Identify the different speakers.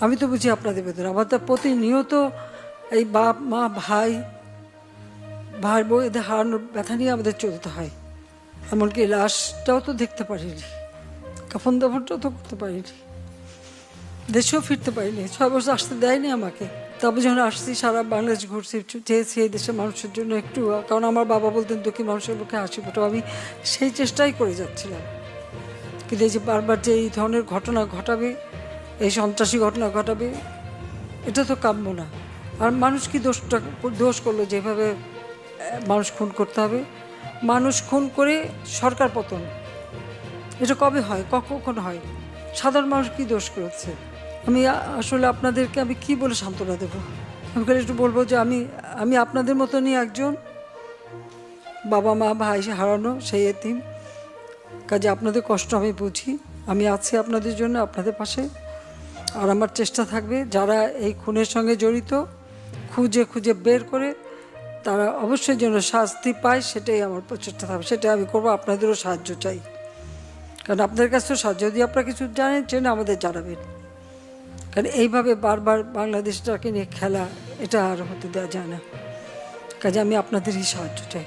Speaker 1: আমি তো বুঝি আপনাদের ভেতরে। আমার তো প্রতিনিয়ত এই বাপ, মা, ভাই ভাই, বউ, এদের হারানোর ব্যথা নিয়ে আমাদের চলতে হয়। এমনকি লাশটাও তো দেখতে পারিনি। কাফন দাফনটাও তো করতে পারিনি। দেশেও ফিরতে পারিনি। ছয় বছর আসতে দেয়নি আমাকে। তারপর যখন আসছি, সারা বাংলাদেশ ঘুরছি চেয়েছি এই দেশের মানুষের জন্য একটু, কারণ আমার বাবা বলতেন, দুঃখী মানুষের মুখে হাসি ফোটো আমি সেই চেষ্টাই করে যাচ্ছিলাম। কিন্তু এই যে বারবার যে এই ধরনের ঘটনা ঘটাবে এই সন্ত্রাসী ঘটনা ঘটাবে, এটা তো কাম্য না। আর মানুষ কি দোষটা, দোষ করল যেভাবে মানুষ খুন করতে হবে? মানুষ খুন করে সরকার পতন। এটা কবে হয়? কখন হয়? সাধারণ মানুষ কি দোষ করেছে? আমি আসলে আপনাদেরকে আমি কি বলে সান্ত্বনা দেবো? আমি খালি একটু বলব যে আমি আমি আপনাদের মতনই একজন। বাবা, মা, ভাই হারানো, সেই এতিম। কাজে আপনাদের কষ্ট আমি বুঝি। আমি আছি আপনাদের জন্য, আপনাদের পাশে। আর আমার চেষ্টা থাকবে যারা এই খুনের সঙ্গে জড়িত, খুঁজে খুঁজে বের করে তারা অবশ্যই যেন শাস্তি পায়, সেটাই আমার প্রচেষ্টা থাকবে। সেটাই আমি করব, আপনাদেরও সাহায্য চাই। কারণ আপনাদের কাছে সাহায্য, যদি আপনারা কিছু জানেন জেনে আমাদের জানাবেন। কারণ এইভাবে বারবার বাংলাদেশটাকে নিয়ে খেলা, এটা আর হতে দেওয়া যায় না। কাজে আমি আপনাদেরই সাহায্য চাই।